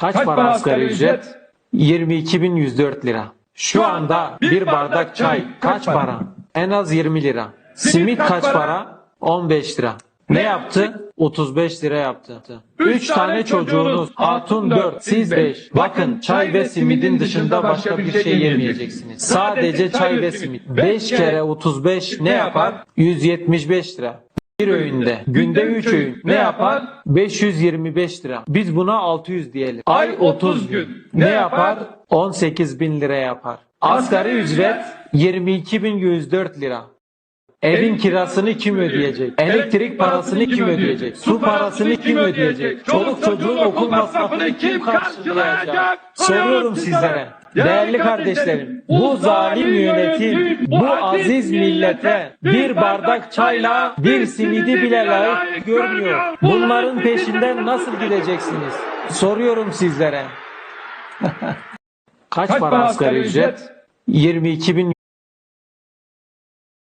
Kaç, para asgari ücret? 22.104 lira. Şu anda bir bardak çay kaç para? En az 20 lira. Simit kaç para? 15 lira. Ne yaptı? 35 lira yaptı. 3 tane çocuğunuz, hatun 4, siz 5. Bakın çay ve simidin dışında başka bir şey yemeyeceksiniz. Sadece çay ve simit. 5 kere 35 ne yapar? 175 lira. Bir öğünde, günde 3 öğün ne yapar? 525 lira. Biz buna 600 diyelim. Ay 30 gün ne yapar? 18 bin lira yapar. Asgari ücret 22.104 lira. Evin kirasını kim ödeyecek? Elektrik parasını kim ödeyecek? Su parasını kim ödeyecek? Çoluk çocuğun okul masrafını kim karşılayacak? Soruyorum sizlere. Değerli kardeşlerim, bu zalim yönetim, bu aziz millete bir bardak çayla bir simidi bile layık görmüyor. Bunların peşinden nasıl gideceksiniz? Soruyorum sizlere. Kaç para asgari ücret? 22 bin